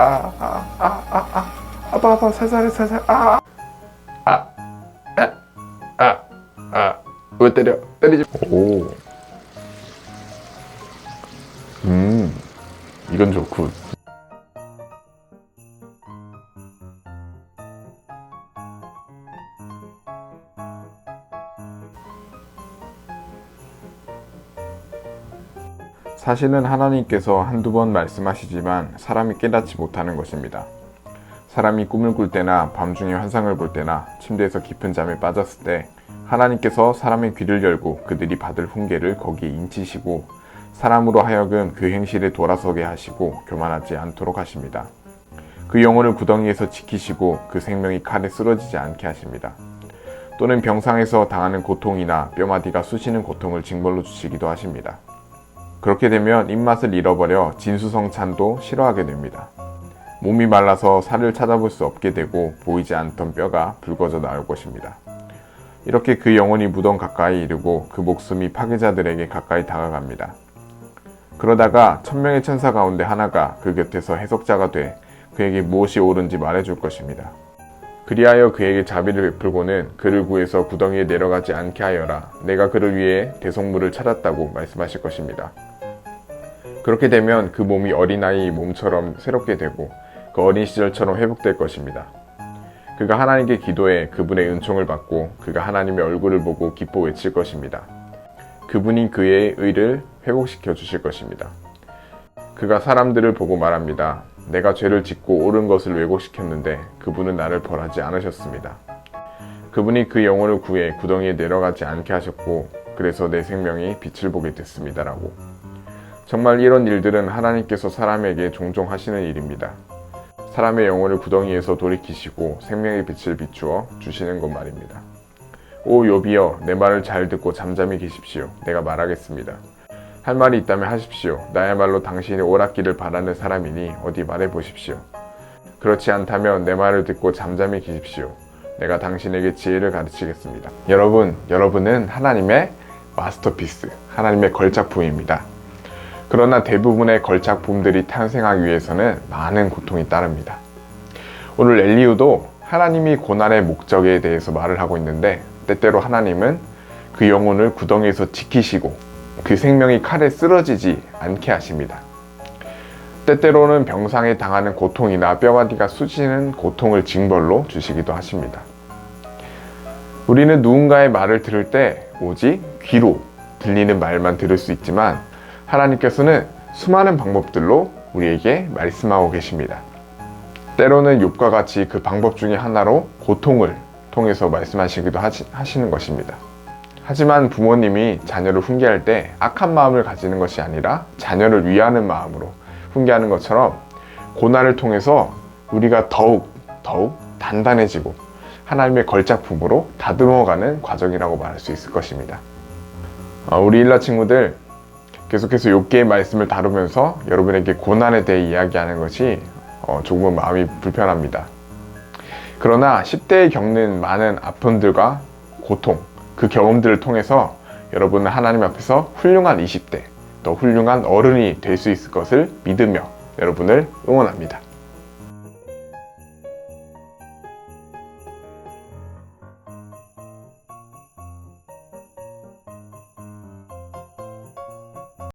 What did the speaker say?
아, 아, 아, 아, 아, 아파, 아파, 살살, 살살, 아, 아, 아, 아, 아, 왜 때려? 때리지. 오, 음, 이건 좋군. 사실은 하나님께서 한두 번 말씀하시지만 사람이 깨닫지 못하는 것입니다. 사람이 꿈을 꿀 때나 밤중에 환상을 볼 때나 침대에서 깊은 잠에 빠졌을 때 하나님께서 사람의 귀를 열고 그들이 받을 훈계를 거기에 인치시고 사람으로 하여금 그 행실에 돌아서게 하시고 교만하지 않도록 하십니다. 그 영혼을 구덩이에서 지키시고 그 생명이 칼에 쓰러지지 않게 하십니다. 또는 병상에서 당하는 고통이나 뼈마디가 쑤시는 고통을 징벌로 주시기도 하십니다. 그렇게 되면 입맛을 잃어버려 진수성찬도 싫어하게 됩니다. 몸이 말라서 살을 찾아볼 수 없게 되고 보이지 않던 뼈가 붉어져 나올 것입니다. 이렇게 그 영혼이 무덤 가까이 이르고 그 목숨이 파괴자들에게 가까이 다가갑니다. 그러다가 천명의 천사 가운데 하나가 그 곁에서 해석자가 돼 그에게 무엇이 옳은지 말해줄 것입니다. 그리하여 그에게 자비를 베풀고는 그를 구해서 구덩이에 내려가지 않게 하여라. 내가 그를 위해 대속물을 찾았다고 말씀하실 것입니다. 그렇게 되면 그 몸이 어린아이 몸처럼 새롭게 되고 그 어린 시절처럼 회복될 것입니다. 그가 하나님께 기도해 그분의 은총을 받고 그가 하나님의 얼굴을 보고 기뻐 외칠 것입니다. 그분이 그의 의를 회복시켜 주실 것입니다. 그가 사람들을 보고 말합니다. 내가 죄를 짓고 옳은 것을 왜곡시켰는데 그분은 나를 벌하지 않으셨습니다. 그분이 그 영혼을 구해 구덩이에 내려가지 않게 하셨고 그래서 내 생명이 빛을 보게 됐습니다라고. 정말 이런 일들은 하나님께서 사람에게 종종 하시는 일입니다. 사람의 영혼을 구덩이에서 돌이키시고 생명의 빛을 비추어 주시는 것 말입니다. 오 요비여 내 말을 잘 듣고 잠잠히 계십시오. 내가 말하겠습니다. 할 말이 있다면 하십시오. 나야말로 당신의 오락기를 바라는 사람이니 어디 말해 보십시오. 그렇지 않다면 내 말을 듣고 잠잠히 계십시오. 내가 당신에게 지혜를 가르치겠습니다. 여러분, 여러분은 하나님의 마스터피스, 하나님의 걸작품입니다. 그러나 대부분의 걸작품들이 탄생하기 위해서는 많은 고통이 따릅니다. 오늘 엘리우도 하나님이 고난의 목적에 대해서 말을 하고 있는데 때때로 하나님은 그 영혼을 구덩이에서 지키시고 그 생명이 칼에 쓰러지지 않게 하십니다. 때때로는 병상에 당하는 고통이나 뼈마디가 쑤시는 고통을 징벌로 주시기도 하십니다. 우리는 누군가의 말을 들을 때 오직 귀로 들리는 말만 들을 수 있지만 하나님께서는 수많은 방법들로 우리에게 말씀하고 계십니다. 때로는 욥과 같이 그 방법 중에 하나로 고통을 통해서 말씀하시기도 하시, 하시는 것입니다. 하지만 부모님이 자녀를 훈계할 때 악한 마음을 가지는 것이 아니라 자녀를 위하는 마음으로 훈계하는 것처럼 고난을 통해서 우리가 더욱 더욱 단단해지고 하나님의 걸작품으로 다듬어가는 과정이라고 말할 수 있을 것입니다. 어, 우리 일라 친구들 계속해서 욥기의 말씀을 다루면서 여러분에게 고난에 대해 이야기하는 것이 어, 조금은 마음이 불편합니다. 그러나 10대에 겪는 많은 아픔들과 고통, 그 경험들을 통해서 여러분은 하나님 앞에서 훌륭한 20대, 더 훌륭한 어른이 될 수 있을 것을 믿으며 여러분을 응원합니다.